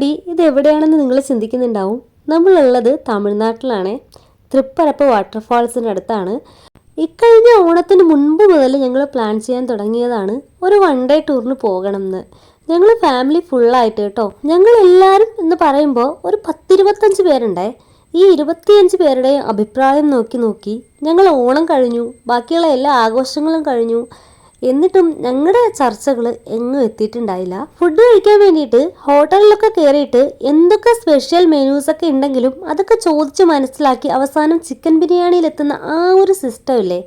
കൂടി ഇത് എവിടെയാണെന്ന് നിങ്ങൾ ചിന്തിക്കുന്നുണ്ടാവും. നമ്മളുള്ളത് തമിഴ്നാട്ടിലാണ്. തൃപ്പരപ്പ് വാട്ടർഫാൾസിന്റെ അടുത്താണ്. ഇക്കഴിഞ്ഞ ഓണത്തിന് മുൻപ് മുതൽ ഞങ്ങൾ പ്ലാൻ ചെയ്യാൻ തുടങ്ങിയതാണ്. ഒരു വൺ ഡേ ടൂറിന് പോകണം എന്ന് ഞങ്ങൾ ഫാമിലി ഫുള്ളായിട്ട് കേട്ടോ. ഞങ്ങൾ എല്ലാവരും എന്ന് പറയുമ്പോൾ ഒരു പത്തിരുപത്തഞ്ച് പേരുണ്ടേ. ഈ ഇരുപത്തിയഞ്ച് പേരുടെയും അഭിപ്രായം നോക്കി നോക്കി ഞങ്ങൾ ഓണം കഴിഞ്ഞു. ബാക്കിയുള്ള എല്ലാ ആഘോഷങ്ങളും കഴിഞ്ഞു. എന്നിട്ടും ഞങ്ങളുടെ ചർച്ചകൾ എങ്ങും എത്തിയിട്ടുണ്ടായില്ല. ഫുഡ് കഴിക്കാൻ വേണ്ടിയിട്ട് ഹോട്ടലിലൊക്കെ കയറിയിട്ട് എന്തൊക്കെ സ്പെഷ്യൽ മെനൂസ് ഒക്കെ ഉണ്ടെങ്കിലും അതൊക്കെ ചോദിച്ച് മനസ്സിലാക്കി അവസാനം ചിക്കൻ ബിരിയാണിയിൽ എത്തുന്ന ആ ഒരു സിസ്റ്റം ഇല്ലേ?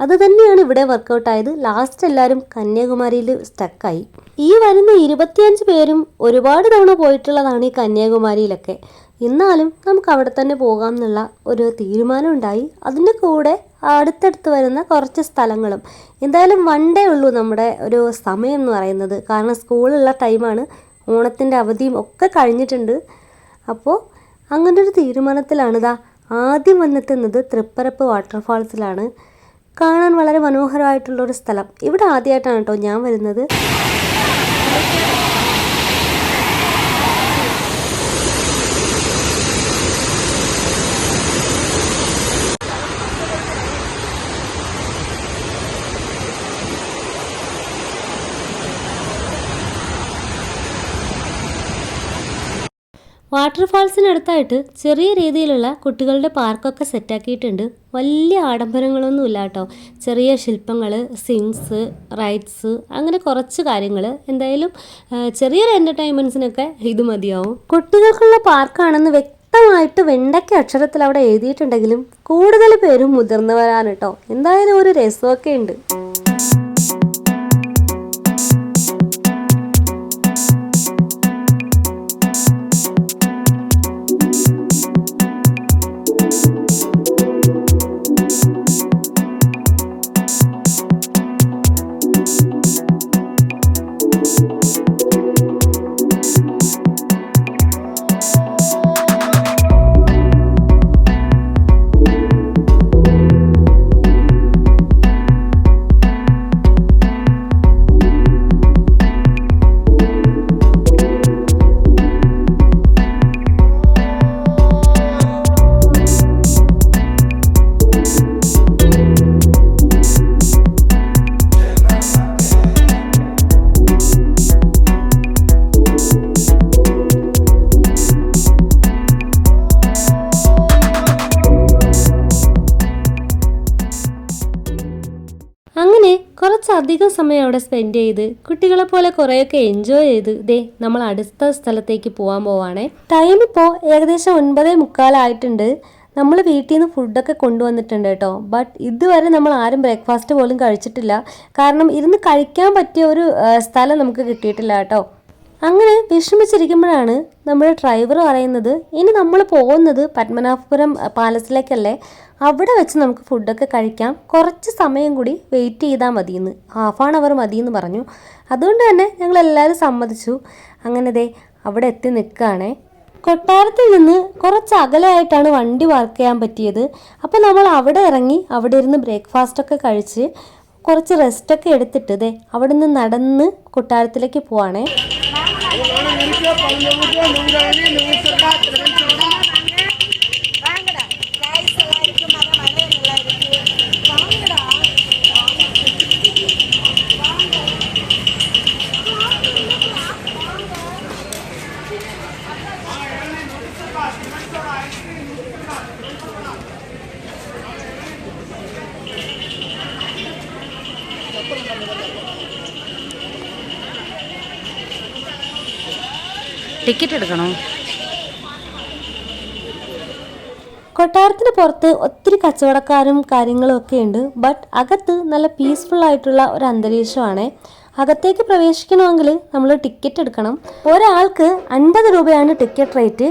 അത് തന്നെയാണ് ഇവിടെ വർക്കൗട്ട് ആയത്. ലാസ്റ്റ് എല്ലാവരും കന്യാകുമാരിയിൽ സ്റ്റക്കായി ഈ വരുന്ന ഇരുപത്തിയഞ്ച് പേരും ഒരുപാട് തവണ പോയിട്ടുള്ളതാണ് ഈ കന്യാകുമാരിയിലൊക്കെ. എന്നാലും നമുക്ക് അവിടെ തന്നെ പോകാം എന്നുള്ള ഒരു തീരുമാനമുണ്ടായി അതിന്റെ കൂടെ അടുത്തടുത്ത് വരുന്ന കുറച്ച് സ്ഥലങ്ങളും. എന്തായാലും വൺ ഡേ ഉള്ളൂ നമ്മുടെ ഒരു സമയം എന്ന് പറയുന്നത്. കാരണം സ്കൂളുള്ള ടൈമാണ് ഓണത്തിന്റെ അവധിയും ഒക്കെ കഴിഞ്ഞിട്ടുണ്ട്. അപ്പോൾ അങ്ങനെ ഒരു തീരുമാനത്തിലാണ് ഇതാ ആദ്യം വന്നെത്തുന്നത് തൃപ്പരപ്പ് വാട്ടർഫാൾസിലാണ് കാണാൻ വളരെ മനോഹരമായിട്ടുള്ളൊരു സ്ഥലം. ഇവിടെ ആദ്യമായിട്ടാണ് കേട്ടോ ഞാൻ വരുന്നത്. വാട്ടർഫാൾസിനടുത്തായിട്ട് ചെറിയ രീതിയിലുള്ള കുട്ടികളുടെ പാർക്കൊക്കെ സെറ്റാക്കിയിട്ടുണ്ട്. വലിയ ആഡംബരങ്ങളൊന്നുമില്ല കേട്ടോ ചെറിയ ശില്പങ്ങൾ സിങ്സ് റൈറ്റ്സ് അങ്ങനെ കുറച്ച് കാര്യങ്ങൾ എന്തായാലും ചെറിയൊരു എന്റർടൈൻമെന്റ്സിനൊക്കെ ഇത് മതിയാവും. കുട്ടികൾക്കുള്ള പാർക്കാണെന്ന് വ്യക്തമായിട്ട് വെണ്ടയ്ക്ക അക്ഷരത്തിൽ അവിടെ എഴുതിയിട്ടുണ്ടെങ്കിലും കൂടുതൽ പേരും മുതിർന്നവരാണ് കേട്ടോ എന്തായാലും ഒരു രസമൊക്കെ ഉണ്ട്. കുറച്ചധികം സമയം അവിടെ സ്പെൻഡ് ചെയ്ത് കുട്ടികളെ പോലെ കുറേയൊക്കെ എൻജോയ് ചെയ്ത് ദേ നമ്മൾ അടുത്ത സ്ഥലത്തേക്ക് പോകാൻ പോവാണേ. ടൈം ഇപ്പോൾ ഏകദേശം ഒൻപതേ മുക്കാലായിട്ടുണ്ട് നമ്മൾ വീട്ടിൽ നിന്ന് ഫുഡൊക്കെ കൊണ്ടുവന്നിട്ടുണ്ട് കേട്ടോ. ബട്ട് ഇതുവരെ നമ്മൾ ആരും ബ്രേക്ക്ഫാസ്റ്റ് പോലും കഴിച്ചിട്ടില്ല. കാരണം ഇരുന്ന് കഴിക്കാൻ പറ്റിയ ഒരു സ്ഥലം നമുക്ക് കിട്ടിയിട്ടില്ല കേട്ടോ. അങ്ങനെ വിഷമിച്ചിരിക്കുമ്പോഴാണ് നമ്മുടെ ഡ്രൈവർ പറയുന്നത് ഇനി നമ്മൾ പോകുന്നത് പത്മനാഭപുരം പാലസിലേക്കല്ലേ? അവിടെ വെച്ച് നമുക്ക് ഫുഡൊക്കെ കഴിക്കാം. കുറച്ച് സമയം കൂടി വെയിറ്റ് ചെയ്താൽ മതിയെന്ന്. ഹാഫ് ആൻ അവർ മതിയെന്ന് പറഞ്ഞു. അതുകൊണ്ട് തന്നെ ഞങ്ങൾ എല്ലാവരും സമ്മതിച്ചു. അങ്ങനെ ദേ അവിടെ എത്തി നിൽക്കുകയാണേ. കൊട്ടാരത്തിൽ നിന്ന് കുറച്ച് അകലെയായിട്ടാണ് വണ്ടി വർക്ക് ചെയ്യാൻ പറ്റിയത്. അപ്പോൾ നമ്മൾ അവിടെ ഇറങ്ങി അവിടെ ഇരുന്ന് ബ്രേക്ക്ഫാസ്റ്റൊക്കെ കഴിച്ച് കുറച്ച് റെസ്റ്റൊക്കെ എടുത്തിട്ട് ദേ അവിടെ നിന്ന് നടന്ന് കൊട്ടാരത്തിലേക്ക് പോവാണേ. பொழுது நுங்கழி நுங்குசுடா திருவன்சுடா வாங்கடா. காய்ஸ் எல்லாம் இருக்கு மரம் மழை நல்லா இருக்கு வாங்கடா அப்புறம் ടിക്കറ്റ് എടുക്കണോ? കൊട്ടാരത്തിന് പുറത്ത് ഒത്തിരി കച്ചവടക്കാരും കാര്യങ്ങളും ഒക്കെ ഉണ്ട്. ബട്ട് അകത്ത് നല്ല പീസ്ഫുൾ ആയിട്ടുള്ള ഒരു അന്തരീക്ഷമാണ്. അകത്തേക്ക് പ്രവേശിക്കണമെങ്കിൽ നമ്മൾ ടിക്കറ്റ് എടുക്കണം. ഒരാൾക്ക് അൻപത് രൂപയാണ് ടിക്കറ്റ് റേറ്റ്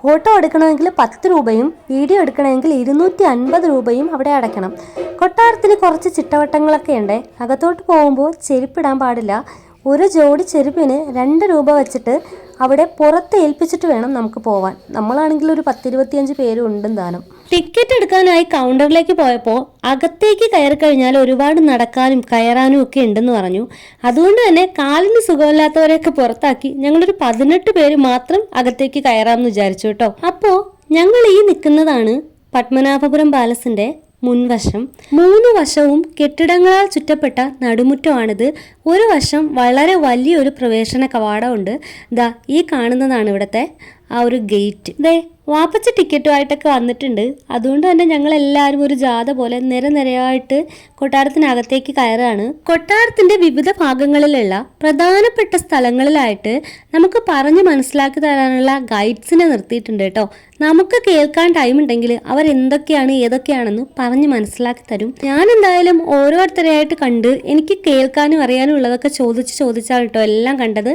ഫോട്ടോ എടുക്കണമെങ്കിൽ പത്ത് രൂപയും വീഡിയോ എടുക്കണമെങ്കിൽ ഇരുന്നൂറ്റി അൻപത് രൂപയും അവിടെ അടയ്ക്കണം. കൊട്ടാരത്തിൽ കുറച്ച് ചിട്ടവട്ടങ്ങളൊക്കെ ഉണ്ട്. അകത്തോട്ട് പോകുമ്പോൾ ചെരുപ്പിടാൻ പാടില്ല. ഒരു ജോഡി ചെരുപ്പിന് രണ്ട് രൂപ വെച്ചിട്ട് അവിടെ പുറത്ത് ഏൽപ്പിച്ചിട്ട് വേണം നമുക്ക് പോവാൻ. നമ്മളാണെങ്കിൽ ഒരു പത്തിരുപത്തിയഞ്ച് പേരും ഉണ്ടും താനും. ടിക്കറ്റ് എടുക്കാനായി കൗണ്ടറിലേക്ക് പോയപ്പോൾ അകത്തേക്ക് കയറി കഴിഞ്ഞാൽ ഒരുപാട് നടക്കാനും കയറാനും ഒക്കെ ഉണ്ടെന്ന് പറഞ്ഞു. അതുകൊണ്ട് തന്നെ കാലിന് സുഖമില്ലാത്തവരെയൊക്കെ പുറത്താക്കി ഞങ്ങളൊരു പതിനെട്ട് പേര് മാത്രം അകത്തേക്ക് കയറാമെന്ന് വിചാരിച്ചു കേട്ടോ. അപ്പോൾ ഞങ്ങൾ ഈ നിൽക്കുന്നതാണ് പത്മനാഭപുരം പാലസിന്റെ മുൻവശം. മൂന്ന് വശവും കെട്ടിടങ്ങളാൽ ചുറ്റപ്പെട്ട നടുമുറ്റമാണിത്. ഒരു വശം വളരെ വലിയൊരു പ്രവേശന കവാടമുണ്ട്. ദാ ഈ കാണുന്നതാണ് ഇവിടുത്തെ ആ ഒരു ഗേറ്റ്. ദേ വാപ്പച്ച ടിക്കറ്റുമായിട്ടൊക്കെ വന്നിട്ടുണ്ട്. അതുകൊണ്ട് തന്നെ ഞങ്ങൾ എല്ലാവരും ഒരു ജാഥ പോലെ നിരനിരയായിട്ട് കൊട്ടാരത്തിനകത്തേക്ക് കയറുകയാണ് കൊട്ടാരത്തിന്റെ വിവിധ ഭാഗങ്ങളിലുള്ള പ്രധാനപ്പെട്ട സ്ഥലങ്ങളിലായിട്ട് നമുക്ക് പറഞ്ഞ് മനസ്സിലാക്കി തരാനുള്ള ഗൈഡ്സിനെ നിർത്തിയിട്ടുണ്ട് കേട്ടോ. നമുക്ക് കേൾക്കാൻ ടൈം ഉണ്ടെങ്കിൽ അവർ എന്തൊക്കെയാണ് ഏതൊക്കെയാണെന്ന് പറഞ്ഞ് മനസ്സിലാക്കി തരും. ഞാൻ എന്തായാലും ഓരോരുത്തരെയായിട്ട് കണ്ട് എനിക്ക് കേൾക്കാനും അറിയാനും ഉള്ളതൊക്കെ ചോദിച്ച് ചോദിച്ചാണ് കേട്ടോ എല്ലാം കണ്ടത്.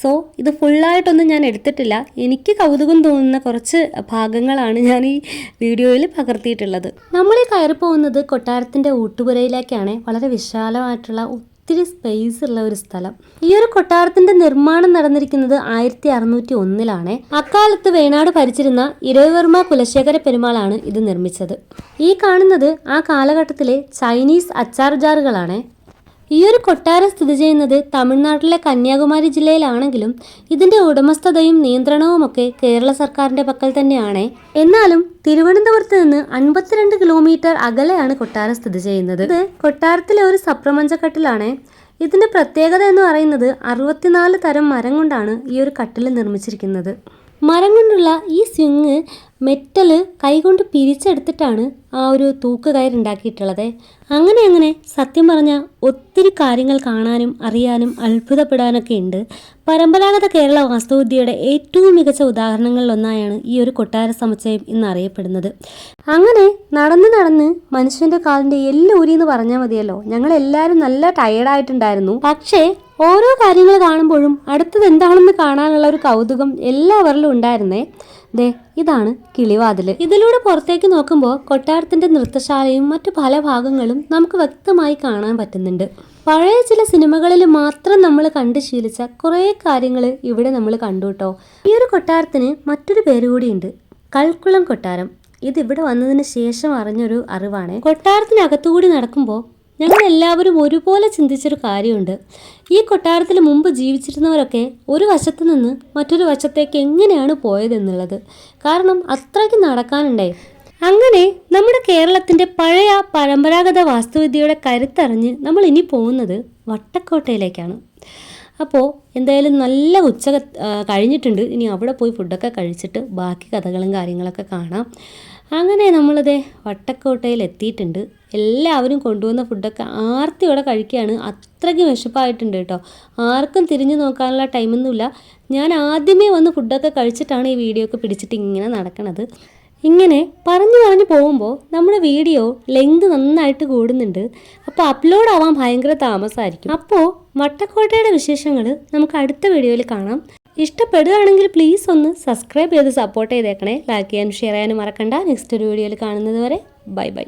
സോ ഇത് ഫുള്ളായിട്ടൊന്നും ഞാൻ എടുത്തിട്ടില്ല. എനിക്ക് കൗതുകം തോന്നുന്ന കുറച്ച് ഭാഗങ്ങളാണ് ഞാൻ ഈ വീഡിയോയിൽ പകർത്തിയിട്ടുള്ളത്. നമ്മൾ കയറി പോകുന്നത് കൊട്ടാരത്തിന്റെ ഊട്ടുപുരയിലേക്കാണ്. വളരെ വിശാലമായിട്ടുള്ള ഒത്തിരി സ്പേസ് ഉള്ള ഒരു സ്ഥലം. ഈ ഒരു കൊട്ടാരത്തിന്റെ നിർമ്മാണം നടന്നിരിക്കുന്നത് ആയിരത്തി അറുന്നൂറ്റി ഒന്നിലാണ് അക്കാലത്ത് വേണാട് ഭരിച്ചിരുന്ന ഇരവിവർമ്മ കുലശേഖര പെരുമാളാണ് ഇത് നിർമ്മിച്ചത്. ഈ കാണുന്നത് ആ കാലഘട്ടത്തിലെ ചൈനീസ് അച്ചാർ ജാറുകളാണ്. ഈ ഒരു കൊട്ടാരം സ്ഥിതി ചെയ്യുന്നത് തമിഴ്നാട്ടിലെ കന്യാകുമാരി ജില്ലയിലാണെങ്കിലും ഇതിന്റെ ഉടമസ്ഥതയും നിയന്ത്രണവും ഒക്കെ കേരള സർക്കാരിന്റെ പക്കൽ തന്നെയാണ്. എന്നാലും തിരുവനന്തപുരത്ത് നിന്ന് അൻപത്തിരണ്ട് കിലോമീറ്റർ അകലെയാണ് കൊട്ടാരം സ്ഥിതി ചെയ്യുന്നത്. ഇത് കൊട്ടാരത്തിലെ ഒരു സപ്രമഞ്ചക്കട്ടിലാണ് ഇതിന്റെ പ്രത്യേകത എന്ന് പറയുന്നത് അറുപത്തിനാല് തരം മരം കൊണ്ടാണ് ഈ ഒരു കട്ടിൽ നിർമ്മിച്ചിരിക്കുന്നത്. മരം കൊണ്ടുള്ള ഈ സ്വിങ് മെറ്റൽ കൈകൊണ്ട് പിരിച്ചെടുത്തിട്ടാണ് ആ ഒരു തൂക്കുകയറുണ്ടാക്കിയിട്ടുള്ളത് അങ്ങനെ അങ്ങനെ സത്യം പറഞ്ഞാൽ ഒത്തിരി കാര്യങ്ങൾ കാണാനും അറിയാനും അത്ഭുതപ്പെടാനൊക്കെ ഉണ്ട്. പരമ്പരാഗത കേരള വാസ്തുവിദ്യയുടെ ഏറ്റവും മികച്ച ഉദാഹരണങ്ങളിലൊന്നായാണ് ഈ ഒരു കൊട്ടാര സമുച്ചയം എന്നറിയപ്പെടുന്നത് അങ്ങനെ നടന്ന് നടന്ന് മനുഷ്യന്റെ കാലിന്റെ എല്ലൂരി എന്ന് പറഞ്ഞാൽ മതിയല്ലോ. ഞങ്ങൾ എല്ലാവരും നല്ല ടയേർഡായിട്ടുണ്ടായിരുന്നു പക്ഷേ ഓരോ കാര്യങ്ങൾ കാണുമ്പോഴും അടുത്തത് എന്താണെന്ന് കാണാനുള്ള ഒരു കൗതുകം എല്ലാവരിലും ഉണ്ടായിരുന്നേ. ദേ ഇതാണ് കിളിവാതിൽ ഇതിലൂടെ പുറത്തേക്ക് നോക്കുമ്പോൾ കൊട്ടാരത്തിന്റെ നൃത്തശാലയും മറ്റു പല ഭാഗങ്ങളും നമുക്ക് വ്യക്തമായി കാണാൻ പറ്റുന്നുണ്ട്. പഴയ ചില സിനിമകളിൽ മാത്രം നമ്മൾ കണ്ടു ശീലിച്ച കുറേ കാര്യങ്ങൾ ഇവിടെ നമ്മൾ കണ്ടു കേട്ടോ ഈ ഒരു കൊട്ടാരത്തിന് മറ്റൊരു പേര് കൂടിയുണ്ട്. കൽക്കുളം കൊട്ടാരം. ഇത് ഇവിടെ വന്നതിന് ശേഷം അറിഞ്ഞൊരു അറിവാണ്. കൊട്ടാരത്തിനകത്തുകൂടി നടക്കുമ്പോൾ ഞങ്ങൾ എല്ലാവരും ഒരുപോലെ ചിന്തിച്ചൊരു കാര്യമുണ്ട്. ഈ കൊട്ടാരത്തിൽ മുമ്പ് ജീവിച്ചിരുന്നവരൊക്കെ ഒരു വശത്തു നിന്ന് മറ്റൊരു വശത്തേക്ക് എങ്ങനെയാണ് പോയതെന്നുള്ളത്. കാരണം അത്രയ്ക്ക് നടക്കാനുണ്ടായി. അങ്ങനെ നമ്മുടെ കേരളത്തിന്റെ പഴയ പരമ്പരാഗത വാസ്തുവിദ്യയുടെ കരുത്തറിഞ്ഞ് നമ്മൾ ഇനി പോകുന്നത് വട്ടക്കോട്ടയിലേക്കാണ്. അപ്പോൾ എന്തായാലും നല്ല ഉച്ച കഴിഞ്ഞിട്ടുണ്ട്. ഇനി അവിടെ പോയി ഫുഡൊക്കെ കഴിച്ചിട്ട് ബാക്കി കഥകളും കാര്യങ്ങളൊക്കെ കാണാം. അങ്ങനെ നമ്മളത് വട്ടക്കോട്ടയിൽ എത്തിയിട്ടുണ്ട് എല്ലാവരും കൊണ്ടുവന്ന ഫുഡൊക്കെ ആർത്തിയോടെ കഴിക്കുകയാണ്. അത്രയ്ക്ക് വിശപ്പായിട്ടുണ്ട് കേട്ടോ. ആർക്കും തിരിഞ്ഞു നോക്കാനുള്ള ടൈമൊന്നുമില്ല ഞാൻ ആദ്യമേ വന്ന് ഫുഡൊക്കെ കഴിച്ചിട്ടാണ് ഈ വീഡിയോ ഒക്കെ പിടിച്ചിട്ട് ഇങ്ങനെ നടക്കണത്. ഇങ്ങനെ പറഞ്ഞു പറഞ്ഞു പോകുമ്പോൾ നമ്മുടെ വീഡിയോ ലെങ്ത് നന്നായിട്ട് കൂടുന്നുണ്ട്. അപ്പോൾ അപ്ലോഡ് ആവാൻ ഭയങ്കര താമസമായിരിക്കും അപ്പോൾ വട്ടക്കോട്ടയുടെ വിശേഷങ്ങൾ നമുക്ക് അടുത്ത വീഡിയോയിൽ കാണാം. ഇഷ്ടപ്പെടുകയാണെങ്കിൽ പ്ലീസ് ഒന്ന് സബ്സ്ക്രൈബ് ചെയ്ത് സപ്പോർട്ട് ചെയ്തേക്കണേ. ലൈക്ക് ചെയ്യാനും ഷെയർ ചെയ്യാനും മറക്കണ്ട. നെക്സ്റ്റ് ഒരു വീഡിയോയിൽ കാണുന്നത് വരെ ബൈ ബൈ